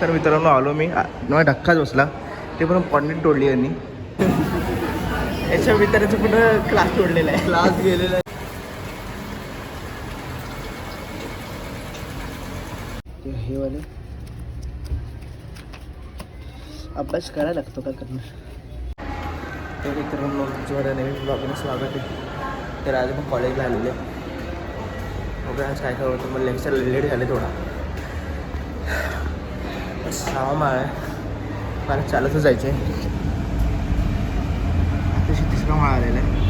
तर मित्रांनो आलो मी. मला धक्काच बसला. ते पण पॉईंट तोडली यांनी. याच्या मित्राचं पुढं क्लास तोडलेला आहे. क्लास गेलेला ते हे वाले. अभ्यास करायला लागतो का करणार? तर मित्रांनो तुमच्या नवीन ब्लॉगमध्ये स्वागत आहे. तर आज आपण कॉलेजला आलेले बघा आज काय काय होतं. मला लेक्चर लेट झाले थोडा. सहा आहे. मला चालतच जायचं आहे तशी तिसरा माळा आलेला आहे.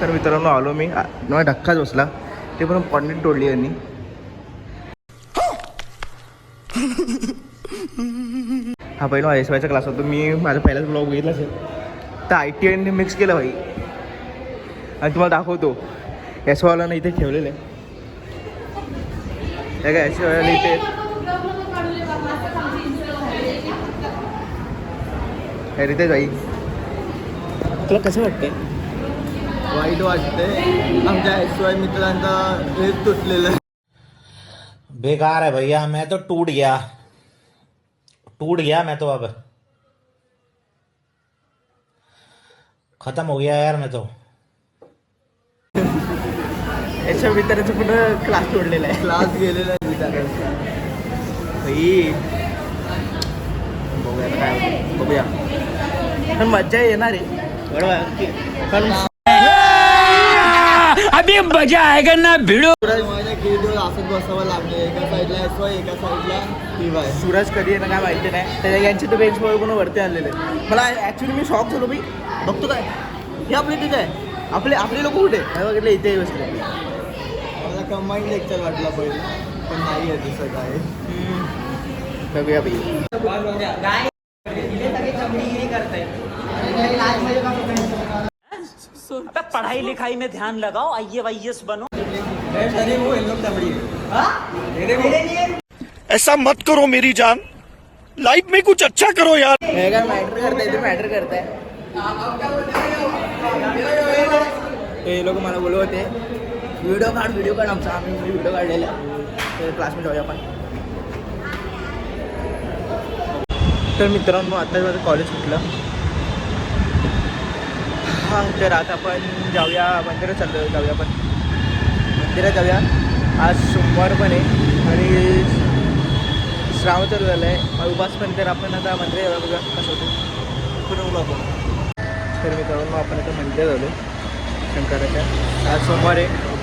तर मित्रांनो आलो मी. आ- मला धक्काच बसला. ते पण पॉईंट तोडली यांनी. हा पहिला एस वायचा क्लास होतो. मी माझा पहिलाच ब्लॉग बघितला असेल तर आय टी आयने मिक्स केलं भाई. आणि तुम्हाला दाखवतो. एस वायला इथे ठेवलेलं. आहे हे काय एस वायला इथे हे रितेश भाई. तुला कसं वाटतंय? वाईट वाटते आमच्या एस वाय मित्रांचा हेच तुटलेलं. आहे. बेकार है भैया मैं तो टूट गया. टूट गया मैं तो अब. खत्म हो गया यार मैं तो. याच्या मित्राचं पुढं क्लास तोडलेला आहे. क्लास गेलेला आहे बघूया काय. बघूया. पण मज्जा येणार आहे. बरोबर पण सूरज माझ्या गेटवर असंच बसावं लागलं. एका साईडला एका साईडला सूरज कधी येणं काय माहिती नाही. त्याच्या यांचे तर बेंच पण वरती आणलेले आहेत. मला ॲक्च्युली मी शॉक झालो मी बघतो काय. हे आपले तिथे आहे. आपले आपले लोक कुठे? हे बघितलं इथे बसले. मला कंबाईन लेक्चर वाटला पहिलं पण नाही आहे दिसत आहे बघूया भाई पढ़ाई लिखाई में ध्यान लगाओ आई एस बनो। ऐसा मत करो मेरी जान। लाइफ में कुछ अच्छा करो यार। हे काय मॅटर करताय ते मॅटर करताय ते लोक मला बोलत होते व्हिडिओ काढ व्हिडिओ काढ आमचा. आम्ही व्हिडिओ काढलेला ते क्लासमेट जाऊया आपण. तर मित्रांनो आता माझं कॉलेज सुटलं. हां तर आता आपण जाऊया. मंदिरात चाललो जाऊया आपण. मंदिरात जाऊया. आज सोमवार पण आहे. आणि श्रावण चालू झालं आहे उपास पण तर आपण आता मंदिर जाऊया बघा कसं होतं. पुढे बघू आपण. तर मित्रांनो आपण आता मंदिर झालो शंकराच्या आज सोमवार आहे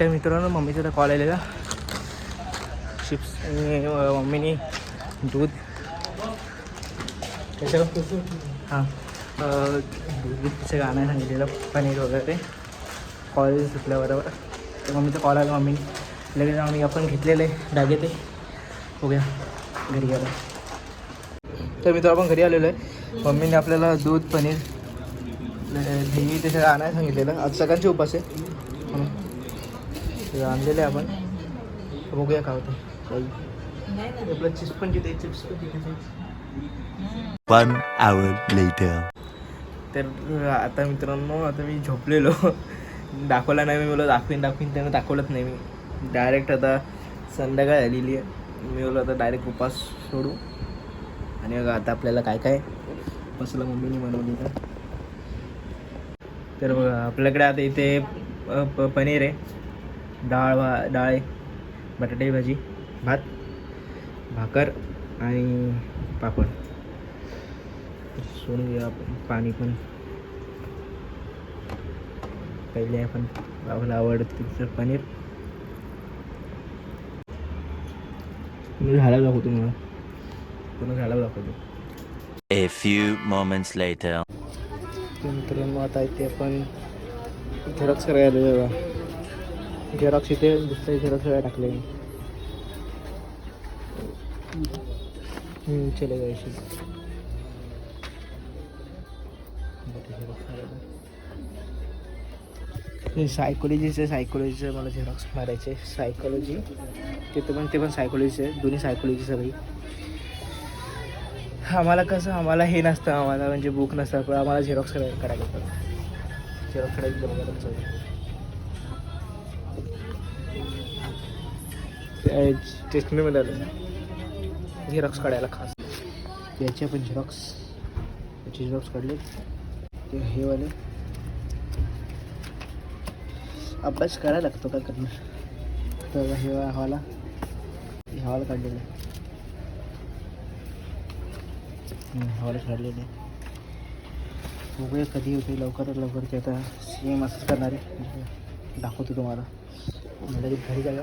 त्या मित्रांनो. मम्मीचा तर कॉल आलेला. चिप्स आणि मम्मीने दूध. त्याच्यावर हां दूधचं गाणं सांगितलेलं पनीर वगैरे. कॉल सुटल्याबरोबर तर मम्मीचा कॉल आला मम्मी लगेच आम्ही आपण घेतलेलं आहे डागे ते. बघूया घरी गेलो. तर मित्र आपण घरी आलेलो आहे. मम्मीने आपल्याला दूध पनीर दही त्याचं आणायला सांगितलेलं. आज सगळ्यांचे उपास आहे. आणलेले आपण. बघूया काय होतं आपलं चिप्स पण तिथे चिप्स पण तिथे. One hour later. तर आता मित्रांनो आता मी झोपलेलो. दाखवला नाही मी बोला दाखवीन दाखवीन. त्यानं दाखवलंच नाही मी. डायरेक्ट आता संध्याकाळ झालेली आहे. मी बोललो आता डायरेक्ट उपास सोडू. आणि बघा आता आपल्याला काय काय उपासला मम्मीने बनवली तर. तर बघा आपल्याकडे आता इथे पनीर आहे. डाळ भा डाळ बटाटे भाजी भात भाकर आणि पापड. सोडून घेऊया आपण पाणी पण. पहिले आपण बाबाला आवडतं तिचं पनीर. मी झाडाला दाखवतो मला पूर्ण झाडाला दाखवतो. A few moments later. नंतर मग आता इथे आपण झेरॉक्स करायला झेरॉक्स इथे दुसरे झेरॉक्स वेळा टाकले. चले जायची सायकोलॉजीचं सायकोलॉजीचं मला झेरॉक्स मारायचे. सायकोलॉजी तिथे पण ते पण सायकोलॉजीचं आहे दोन्ही सायकोलॉजी सगळी आम्हाला कसं आम्हाला हे नसतं आम्हाला म्हणजे बुक नसतं पण आम्हाला झेरॉक्स करायला करायला झेरॉक्स करायचं स्टेशनरीमध्ये आलं झेरॉक्स काढायला खास. याचे पण झेरॉक्स याचे झेरॉक्स काढले. ते हे वाले. अभ्यास करायला लागतो काय करणार? तर हे हवाला. हवाला काढलेलं आहे. हवाला काढलेलं आहे. बघूया कधी होते लवकरात लवकर ते आता सेम असंच करणार आहे. दाखवतो तुम्हाला. म्हणजे घरी जागा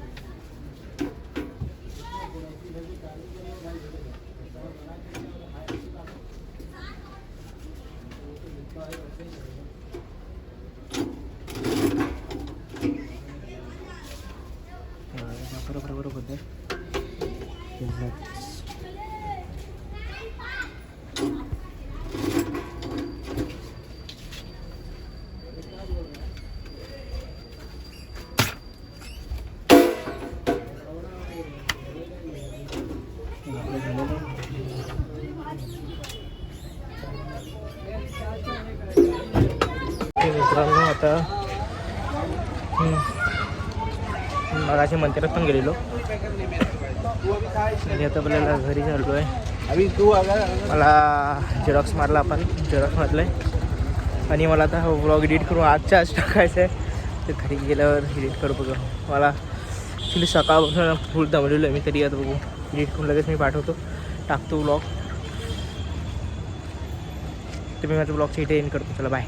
मित्रांनो आता मगाशी मंदिरात पण गेलेलो. आणि आता आपल्याला घरी चाललो आहे मला झेरॉक्स मारला आपण झेरॉक्स मारलं आहे आणि मला आता ब्लॉग एडिट करून आजच्या आज टाकायचं आहे तर घरी गेल्यावर एडिट करू बघू. मला ॲक्च्युली सकाळपासून फुल दमलेलो आहे. मी तरी आता बघू. एडिट करून लगेच मी पाठवतो. टाकतो ब्लॉग तर मी माझं ब्लॉगच्या इथे एंड करतो. चला बाय